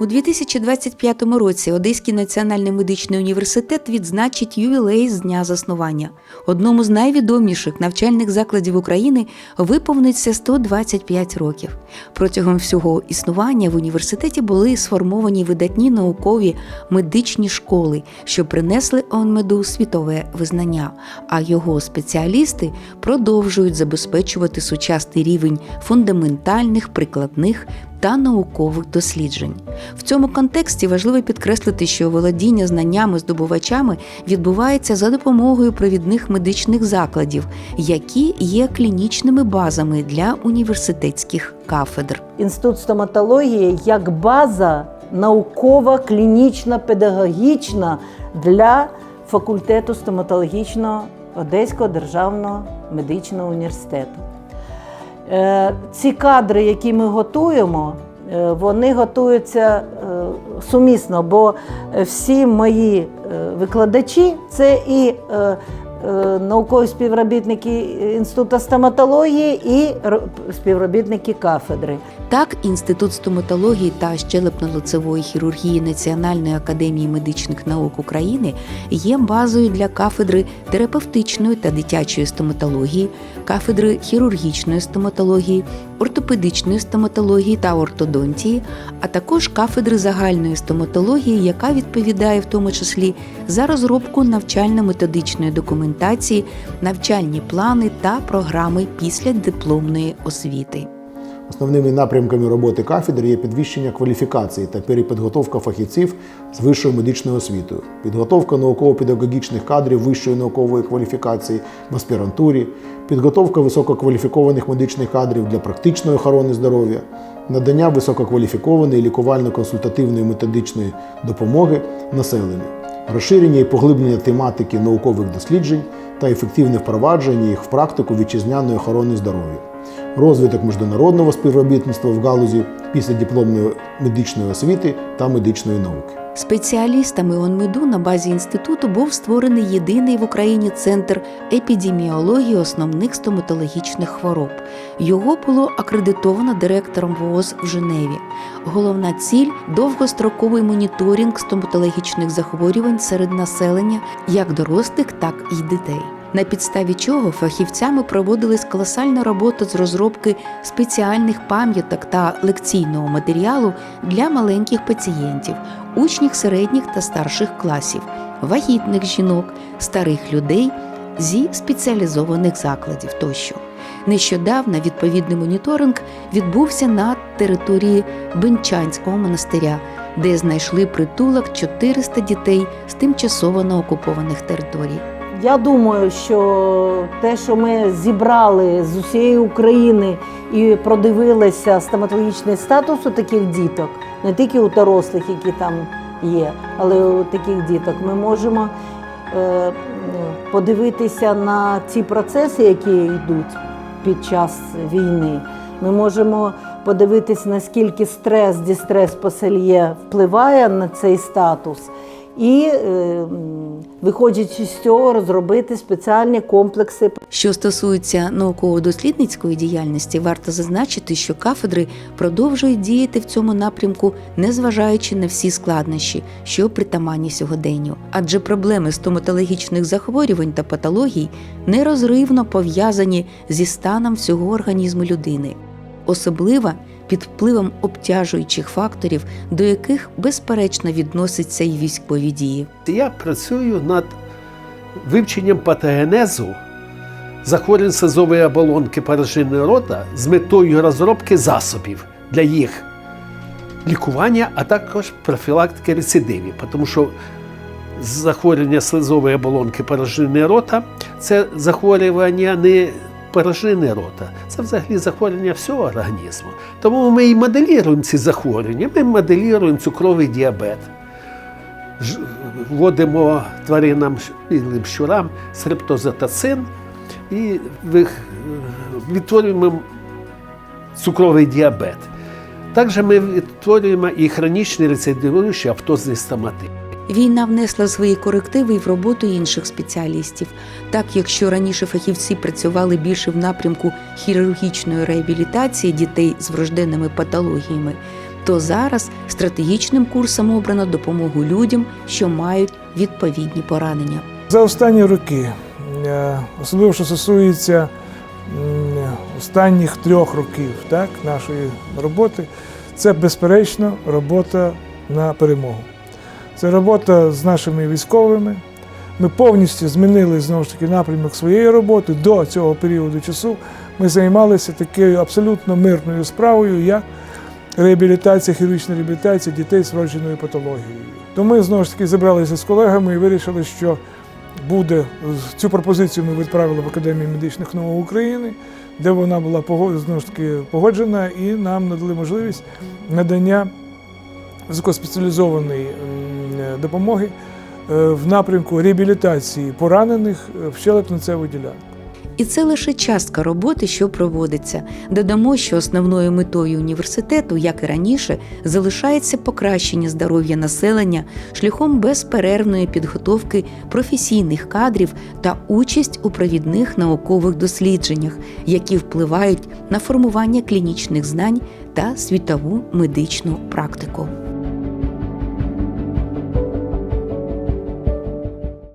У 2025 році Одеський національний медичний університет відзначить ювілей з дня заснування. Одному з найвідоміших навчальних закладів України виповниться 125 років. Протягом всього існування в університеті були сформовані видатні наукові медичні школи, що принесли ОНМЕДу світове визнання, а його спеціалісти продовжують забезпечувати сучасний рівень фундаментальних, прикладних та наукових досліджень. В цьому контексті важливо підкреслити, що володіння знаннями здобувачами відбувається за допомогою провідних медичних закладів, які є клінічними базами для університетських кафедр. Інститут стоматології як база наукова, клінічна, педагогічна для факультету стоматологічного Одеського державного медичного університету. Е, Ці кадри, які ми готуємо, е, вони готуються е, сумісно, бо всі мої викладачі це і наукові співробітники Інституту стоматології, і співробітники кафедри. Так, Інститут стоматології та щелепно-лицевої хірургії Національної академії медичних наук України є базою для кафедри терапевтичної та дитячої стоматології, кафедри хірургічної стоматології, ортопедичної стоматології та ортодонтії, а також кафедри загальної стоматології, яка відповідає в тому числі за розробку навчально-методичної документації, навчальні плани та програми після дипломної освіти. Основними напрямками роботи кафедри є підвищення кваліфікації та перепідготовка фахівців з вищою медичною освітою, підготовка науково-педагогічних кадрів вищої наукової кваліфікації в аспірантурі, підготовка висококваліфікованих медичних кадрів для практичної охорони здоров'я, надання висококваліфікованої лікувально-консультативної методичної допомоги населенню, розширення і поглиблення тематики наукових досліджень та ефективне впровадження їх в практику вітчизняної охорони здоров'я розвиток міжнародного співробітництва в галузі післядипломної медичної освіти та медичної науки. Спеціалістами ОНМЕДу на базі інституту був створений єдиний в Україні центр епідеміології основних стоматологічних хвороб. Його було акредитовано директором ВООЗ в Женеві. Головна ціль довгостроковий моніторинг стоматологічних захворювань серед населення, як дорослих, так і дітей. На підставі чого фахівцями проводилась колосальна робота з розробки спеціальних пам'яток та лекційного матеріалу для маленьких пацієнтів, учнів середніх та старших класів, вагітних жінок, старих людей зі спеціалізованих закладів тощо. Нещодавно відповідний моніторинг відбувся на території Бенчанського монастиря, де знайшли притулок 400 дітей з тимчасово на окупованих територій. Я думаю, що те, що ми зібрали з усієї України і продивилися стоматологічний статус у таких діток, не тільки у дорослих, які там є, але у таких діток, ми можемо е, подивитися на ці процеси, які йдуть під час війни. Ми можемо подивитися, наскільки стрес, дістрес посельє впливає на цей статус. І, е, виходячи з цього, розробити спеціальні комплекси Що стосується науково-дослідницької діяльності, варто зазначити, що кафедри продовжують діяти в цьому напрямку, незважаючи на всі складнощі, що притаманні сьогоденню. Адже проблеми стоматологічних захворювань та патологій нерозривно пов'язані зі станом всього організму людини, особливо під впливом обтяжуючих факторів, до яких безперечно відносяться й військові дії. Я працюю над вивченням патогенезу захворювань слизової оболонки паражини рота з метою розробки засобів для їх лікування, а також профілактики рецидивів. Тому що захворювання слизової оболонки паражини рота це захворювання не паражини рота, це взагалі захворювання всього організму. Тому ми і моделюємо ці захворювання. Ми моделюємо цукровий діабет. Вводимо тваринам білим щурам срептозетацин і відтворюємо цукровий діабет. Також ми відтворюємо і хронічний рецидивуючий автозний стоматит. Війна внесла свої корективи і в роботу інших спеціалістів. Так, якщо раніше фахівці працювали більше в напрямку хірургічної реабілітації дітей з врожденними патологіями, то зараз стратегічним курсом обрано допомогу людям, що мають відповідні поранення. За останні роки, е, особливо що стосується останніх трьох років так, нашої роботи, це безперечно робота на перемогу. Це робота з нашими військовими. Ми повністю змінили знову ж таки напрямок своєї роботи. До цього періоду часу ми займалися такою абсолютно мирною справою, як реабілітація, хірургічна реабілітація дітей з вродженою патологією. То ми знову ж таки зібралися з колегами і вирішили, що буде цю пропозицію ми відправили в Академію медичних наук України, де вона була знову ж таки погоджена, і нам надали можливість надання високоспеціалізованої допомоги е, в напрямку реабілітації поранених е, в щелепно-цеву ділянку. І це лише частка роботи, що проводиться. Додамо, що основною метою університету, як і раніше, залишається покращення здоров'я населення шляхом безперервної підготовки професійних кадрів та участь у провідних наукових дослідженнях, які впливають на формування клінічних знань та світову медичну практику.